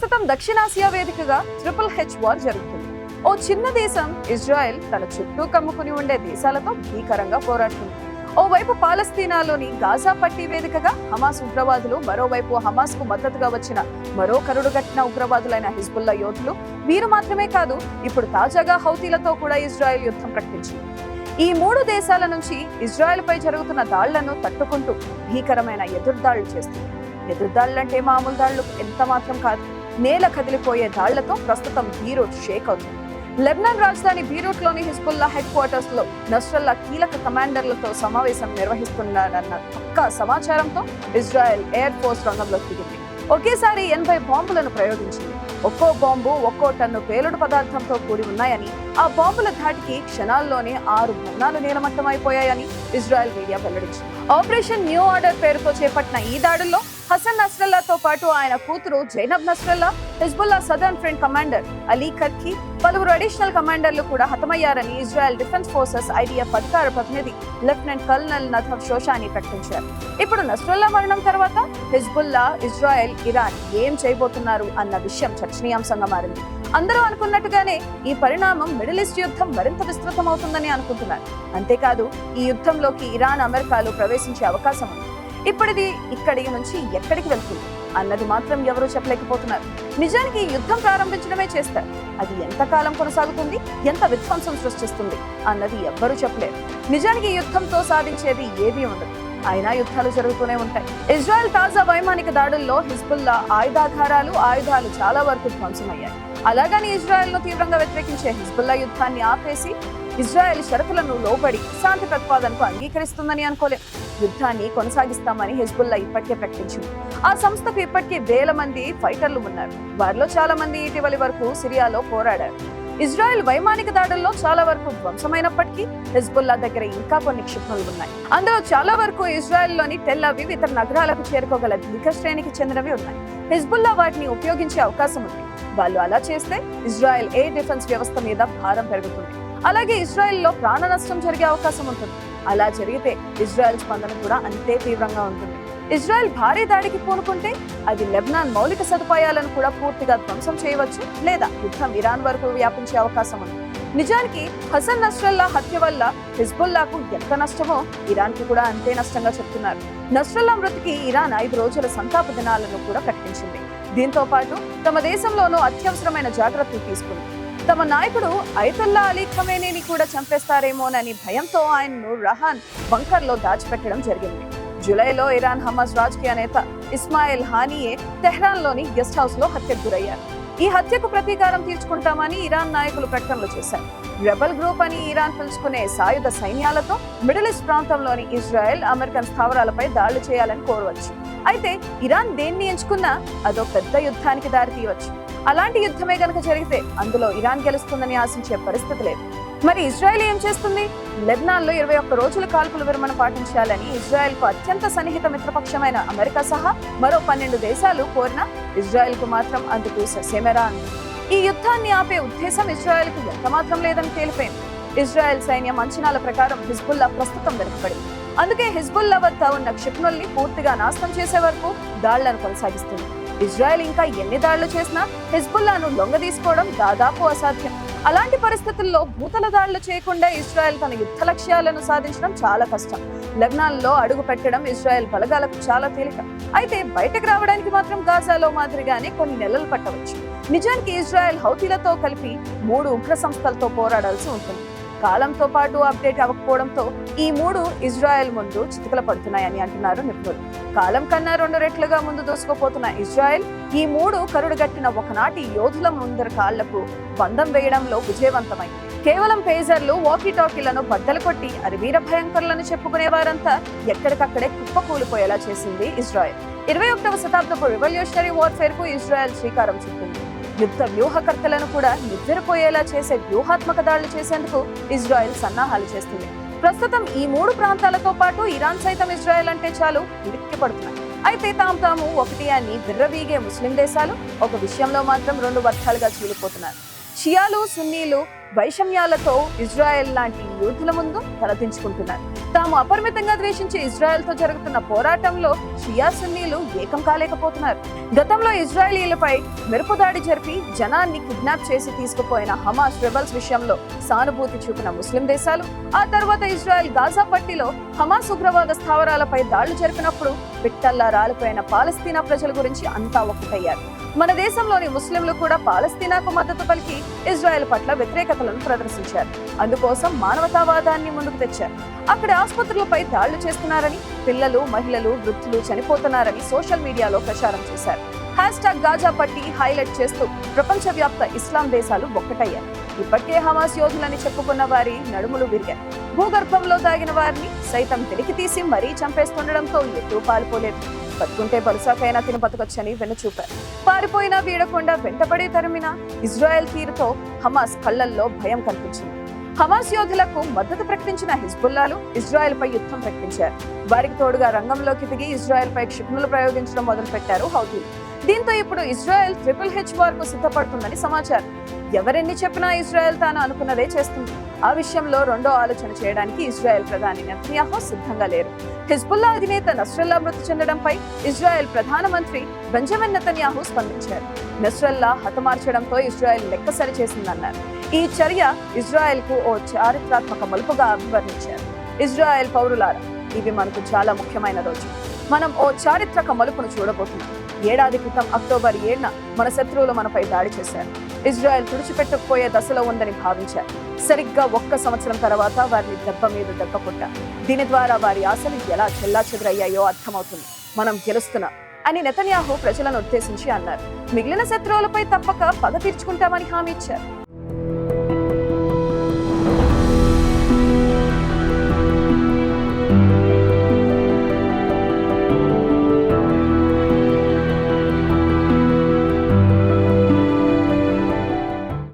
ప్రస్తుతం దక్షిణాసియా వేదికగా triple H war జరుగుతుంది. ఓ చిన్న దేశం ఇజ్రాయెల్ తన చుట్టూ కమ్ముకుని ఉండే దేశాలతో భీకరంగా పోరాడుతుంది. ఓవైపు పాలస్తీనాలోని గాజా పట్టీ వేదికగా హమాస్ ఉగ్రవాదులు మరోవైపు హమాస్కు మద్దతుగా వచ్చిన మరో కరుడుగట్టిన ఉగ్రవాదులైన హిజ్బుల్లా యోధులు వీరు మాత్రమే కాదు ఇప్పుడు తాజాగా హౌతీలతో కూడా ఇజ్రాయెల్ యుద్ధం ప్రకటించింది. ఈ మూడు దేశాల నుంచి ఇజ్రాయెల్ పై జరుగుతున్న దాళ్ళను తట్టుకుంటూ భీకరమైన ఎదురుదాళ్ళు చేస్తుంది. ఎదురుదాళ్ళంటే మామూలు దాళ్ళు ఎంత మాత్రం కాదు. నేల కదిలిపోయే దాళ్ళతో ప్రస్తుతం బీరూట్ షేక్ అవుతుంది. లెబనాన్ రాజధాని బీరూట్లోని హిజ్బుల్లా హెడ్ క్వార్టర్స్లో నస్రల్లా కీలక కమాండర్లతో సమావేశం నిర్వహిస్తున్నారన్న పక్కా సమాచారంతో ఇజ్రాయెల్ ఎయిర్ ఫోర్స్ రంగంలోకి దిగింది. ఒకేసారి ఎనభై బాంబులను ప్రయోగించింది. ఒక్కో బాంబు ఒక్కో టన్ను పేలుడు పదార్థంతో కూడి ఉన్నాయని ఆ బాంబుల ధాటికి క్షణాల్లోనే ఆరు మరణాలు నీలమట్టం అయిపోయాయని ఇజ్రాయెల్ మీడియా వెల్లడించింది. ఆపరేషన్ న్యూ ఆర్డర్ పేరుతో చేపట్టిన ఈ దాడుల్లో హసన్ నస్రల్లాతో పాటు ఆయన కూతురు Zainab Nasrallah Hezbollah southern front commander Ali Karaki పలువురు అడిషనల్ కమాండర్లు కూడా హతమయ్యారని ఇజ్రాయెల్ డిఫెన్స్ ఫోర్సెస్ ఐడిఎఫ్ అధికార ప్రతినిధి లెఫ్టినెంట్ కల్నల్ నథబ్ షోషాని ప్రకటించారు. ఇప్పుడు నస్రల్లా మరణం తర్వాత హిజ్బుల్లా ఇజ్రాయెల్ ఇరాన్ ఏం చేయబోతున్నారు అన్న విషయం చర్చనీయాంశంగా మారింది. అందరూ అనుకున్నట్టుగానే ఈ పరిణామం మిడిల్ ఈస్ట్ యుద్ధం మరింత విస్తృతం అవుతుందని అనుకుంటున్నారు. అంతేకాదు ఈ యుద్ధంలోకి ఇరాన్ అమెరికాలు ప్రవేశించే అవకాశం ఉంది. ఇప్పటిది ఇక్కడి నుంచి ఎక్కడికి వెళ్తుంది అన్నది మాత్రం ఎవరూ చెప్పలేకపోతున్నారు. నిజానికి యుద్ధం ప్రారంభించడమే చేస్తారు. అది ఎంతకాలం కొనసాగుతుంది? ఎంత విధ్వంసం సృష్టిస్తుంది? అన్నది ఎవ్వరూ చెప్పలేరు. నిజానికి యుద్ధంతో సాధించేది ఏదీ ఉండదు. అయినా యుద్ధాలు జరుగుతూనే ఉంటాయి. ఇజ్రాయెల్ తాజా వైమానిక దాడుల్లో హిజ్బుల్లా ఆయుధాధారాలు ఆయుధాలు చాలా వరకు ధ్వంసమయ్యాయి. అలాగని ఇజ్రాయెల్ను తీవ్రంగా వ్యతిరేకించే హిజ్బుల్లా యుద్ధాన్ని ఆపేసి ఇజ్రాయెల్ షరతులను లోబడి శాంతి ప్రతిపాదనకు అంగీకరిస్తుందని అనుకోలేం. యుద్ధాన్ని కొనసాగిస్తామని హెజ్బుల్లా ఇప్పటికే ప్రకటించింది. ఆ సంస్థకు ఇప్పటికే వేల మంది ఫైటర్లు ఉన్నారు. వారిలో చాలా మంది ఇటీవలి వరకు సిరియాలో పోరాడారు. ఇజ్రాయెల్ వైమానిక దాడుల్లో చాలా వరకు ధ్వంసమైనప్పటికీ హెజ్బుల్లా దగ్గర ఇంకా కొన్ని క్షిపణులు ఉన్నాయి. అందులో చాలా వరకు ఇజ్రాయెల్లోని టెల్ అవివ్ ఇతర నగరాలకు చేరుకోగల భీకర శ్రేణికి చెందినవి ఉన్నాయి. హెజ్బుల్లా వాటిని ఉపయోగించే అవకాశం ఉంది. వాళ్ళు అలా చేస్తే ఇజ్రాయెల్ ఎయిర్ డిఫెన్స్ వ్యవస్థ మీద భారం పెరుగుతుంది. అలాగే ఇజ్రాయెల్లో ప్రాణ నష్టం జరిగే అవకాశం ఉంటుంది. అలా జరిగితే ఇజ్రాయెల్ స్పందన కూడా అంతే తీవ్రంగా ఉంటుంది. ఇజ్రాయెల్ భారీ దాడికి పూనుకుంటే అది లెబనాన్ మౌలిక సదుపాయాలను కూడా పూర్తిగా ధ్వంసం చేయవచ్చు లేదా యుద్ధం ఇరాన్ వరకు వ్యాపించే అవకాశం ఉంది. నిజానికి హసన్ నస్రల్లా హత్య వల్ల హిజ్బుల్లాకు ఎంత నష్టమో ఇరాన్కి కూడా అంతే నష్టంగా చెప్తున్నారు. నస్రల్లా మృతికి ఇరాన్ ఐదు రోజుల సంతాప దినాలను కూడా ప్రకటించింది. దీంతో పాటు తమ దేశంలోనూ అత్యవసరమైన జాగ్రత్తలు తీసుకుంది. తమ నాయకుడు ఐతుల్లా అలీ ఖమేనీని కూడా చంపేస్తారేమోనని భయంతో ఆయన్ను రహాన్ బంకర్లో దాచిపెట్టడం జరిగింది. జూలైలో ఇరాన్ హమాస్ రాజకీయ నేత ఇస్మాయిల్ హానియే తెహ్రాన్లోని గెస్ట్ హౌస్లో హత్యకు గురయ్యారు. ఈ హత్యకు ప్రతీకారం తీర్చుకుంటామని ఇరాన్ నాయకులు ప్రకటనలు చేశారు. రెబల్ గ్రూప్ అని ఇరాన్ పిలుచుకునే సాయుధ సైన్యాలతో మిడిల్ ఈస్ట్ ప్రాంతంలోని ఇజ్రాయెల్ అమెరికన్ స్థావరాలపై దాడులు చేయాలని కోరవచ్చు. అయితే ఇరాన్ దేన్ని ఎంచుకున్నా అదో పెద్ద యుద్ధానికి దారితీయవచ్చు. అలాంటి యుద్ధమే గనక జరిగితే అందులో ఇరాన్ గెలుస్తుందని ఆశించే పరిస్థితి లేదు. మరి ఇజ్రాయెల్ ఏం చేస్తుంది? లెబనాన్లో ఇరవై ఒక్క రోజుల కాల్పుల విరమణ పాటించాలని ఇజ్రాయెల్కు అత్యంత సన్నిహిత మిత్రపక్షమైన అమెరికా సహా మరో పన్నెండు దేశాలు కోరినా ఇజ్రాయెల్కు మాత్రం అందుకు ససేమెరా అంది. ఈ యుద్ధాన్ని ఆపే ఉద్దేశం ఇజ్రాయెల్కు ఎంత మాత్రం లేదని తేలిపోయింది. ఇజ్రాయెల్ సైన్యం అంచనాల ప్రకారం హిజ్బుల్లా ప్రస్తుతం వెనుకబడింది. అందుకే హిజ్బుల్లా వద్ద ఉన్న క్షిపణుల్ని పూర్తిగా నాశనం చేసే వరకు దాళ్ళను కొనసాగిస్తుంది. ఇజ్రాయెల్ ఇంకా ఎన్ని దాడులు చేసినా హిజ్బుల్లాను లొంగదీసుకోవడం దాదాపు అసాధ్యం. అలాంటి పరిస్థితుల్లో భూతల దాడులు చేయకుండా ఇజ్రాయెల్ తన యుద్ధ లక్ష్యాలను సాధించడం చాలా కష్టం. లెబనాన్లో అడుగు పెట్టడం ఇజ్రాయెల్ బలగాలకు చాలా తేలిక. అయితే బయటకు రావడానికి మాత్రం గాజాలో మాదిరిగానే కొన్ని నెలలు పట్టవచ్చు. నిజానికి ఇజ్రాయెల్ హౌతీలతో కలిపి మూడు ఉగ్ర సంస్థలతో పోరాడాల్సి ఉంటుంది. కాలంతో పాటు అప్డేట్ అవ్వకపోవడంతో ఈ మూడు ఇజ్రాయెల్ ముందు చితకల పడుతున్నాయని అంటున్నారు నిపుణులు. కాలం కన్నా రెండు రెట్లుగా ముందు దూసుకుపోతున్న ఇజ్రాయెల్ ఈ మూడు కరుడుగట్టిన ఒకనాటి యోధుల ముందర కాళ్ళకు బంధం వేయడంలో విజయవంతమైంది. కేవలం పేజర్లు వాకీ టాకీలను బద్దలు కొట్టి అరివీర భయంకరులను చెప్పుకునే వారంతా ఎక్కడికక్కడే కుప్పకూలిపోయేలా చేసింది ఇజ్రాయెల్. ఇరవై ఒకటవ శతాబ్దపు రివల్యూషనరీ వార్ఫేర్కు ఇజ్రాయెల్ శ్రీకారం చుట్టింది. యుద్ధ వ్యూహకర్తలను కూడా నిద్రపోయేలా చేసే వ్యూహాత్మక దాడులు చేసేందుకు ఇజ్రాయెల్ సన్నాహాలు చేస్తుంది. ప్రస్తుతం ఈ మూడు ప్రాంతాలతో పాటు ఇరాన్ సైతం ఇజ్రాయెల్ అంటే చాలు ఇరుక్కి పడుతున్నాయి అయితే తాము తాము ఒకటి అని విర్రవీగే ముస్లిం దేశాలు ఒక విషయంలో మాత్రం రెండు వర్గాలుగా చీలిపోతున్నారు. షియాలు సున్నీలు వైషమ్యాలతో ఇజ్రాయెల్ లాంటి యూతుల ముందు తలదించుకుంటున్నారు. తాము అపరిమితంగా ద్వేషించే ఇజ్రాయెల్తో జరుగుతున్న పోరాటంలో షియా సున్నీలు ఏకం కాలేకపోతున్నారు. గతంలో ఇజ్రాయలీలపై మెరుపు దాడి జరిపి జనాన్ని కిడ్నాప్ చేసి తీసుకుపోయిన హమాస్ రెబల్స్ విషయంలో సానుభూతి చూపిన ముస్లిం దేశాలు ఆ తర్వాత ఇజ్రాయెల్ గాజా పట్టిలో హమాస్ ఉగ్రవాద స్థావరాలపై దాడులు జరిపినప్పుడు పిట్టల్లా రాలిపోయిన పాలస్తీనా ప్రజల గురించి అంతా ఒకటయ్యారు మన దేశంలోని ముస్లింలు కూడా పాలస్తీనాకు మద్దతు పలికి ఇజ్రాయెల్ పట్ల వ్యతిరేకతలను ప్రదర్శించారు. అందుకోసం మానవతావాదాన్ని ముందుకు తెచ్చారు. అక్కడ ఆసుపత్రులపై దాళ్ళు చేస్తున్నారని పిల్లలు మహిళలు వృద్ధులు చనిపోతున్నారని సోషల్ మీడియాలో ప్రచారం చేశారు. హ్యాష్ ట్యాగ్ గాజా పట్టి హైలైట్ చేస్తూ ప్రపంచవ్యాప్త ఇస్లాం దేశాలు ఒక్కటయ్యాయి. ఇప్పటికే హమాస్ యోధులని చెప్పుకున్న వారి నడుములు విరిగాయి. భూగర్భంలో దాగిన వారిని సైతం వెలికి తీసి మరీ చంపేస్తుండడంతో ఎటు పాల్పోలేదు. బతుకుంటే బలుసాకైనా తిని బతకొచ్చని వెనుచూపారు పారిపోయినా వీడకుండా వెంటబడి తరిమిన ఇజ్రాయెల్ తీరుతో హమాస్ కళ్ళల్లో భయం కనిపించింది. హమాస్ యోధులకు మద్దతు ప్రకటించిన హిజ్బుల్లాలు ఇజ్రాయెల్ పై యుద్ధం ప్రకటించారు. వారికి తోడుగా రంగంలోకి దిగి ఇజ్రాయెల్ పై క్షిపణులు ప్రయోగించడం మొదలుపెట్టారు హౌతీలు దీంతో ఇప్పుడు ఇజ్రాయెల్ ట్రిపుల్ హెచ్ వార్కు సిద్ధపడుతుందని సమాచారం. ఎవరెన్ని చెప్పినా ఇజ్రాయెల్ తాను అనుకున్నదే చేస్తుంది. ఆ విషయంలో రెండో ఆలోచన చేయడానికి ఇజ్రాయెల్ ప్రధాని నెతన్యాహు సిద్ధంగా లేరు. హిజ్బుల్లా అధినేత నస్రల్లా మృతి చెందడంపై ఇజ్రాయెల్ ప్రధానమంత్రి బెంజమిన్ నెతన్యాహు స్పందించారు. నస్రల్లా హతమార్చడంతో ఇజ్రాయెల్ లెక్క సరిచేసిందన్నారు. ఈ చర్య ఇజ్రాయెల్కు ఓ చారిత్రాత్మక మలుపుగా అభివర్ణించారు. ఇజ్రాయెల్ పౌరులారా ఇవి మనకు చాలా ముఖ్యమైన రోజు మనం ఓ చారిత్రక మలుపును చూడబోతున్నాం. ఏడాది క్రితం అక్టోబర్ ఏడున మన శత్రువులు మనపై దాడి చేశారు. ఇజ్రాయెల్ తుడిచిపెట్టకపోయే దశలో ఉందని భావించారు. సరిగ్గా ఒక్క సంవత్సరం తర్వాత వారిని దెబ్బ మీద దెబ్బ కొట్టారు. దీని ద్వారా వారి ఆశలు ఎలా చెల్లా చెదరయ్యాయో అర్థమవుతుంది. మనం గెలుస్తున్నాం అని నెతన్యాహు ప్రజలను ఉద్దేశించి అన్నారు. మిగిలిన శత్రువులపై తప్పక పగ తీర్చుకుంటామని హామీ ఇచ్చారు.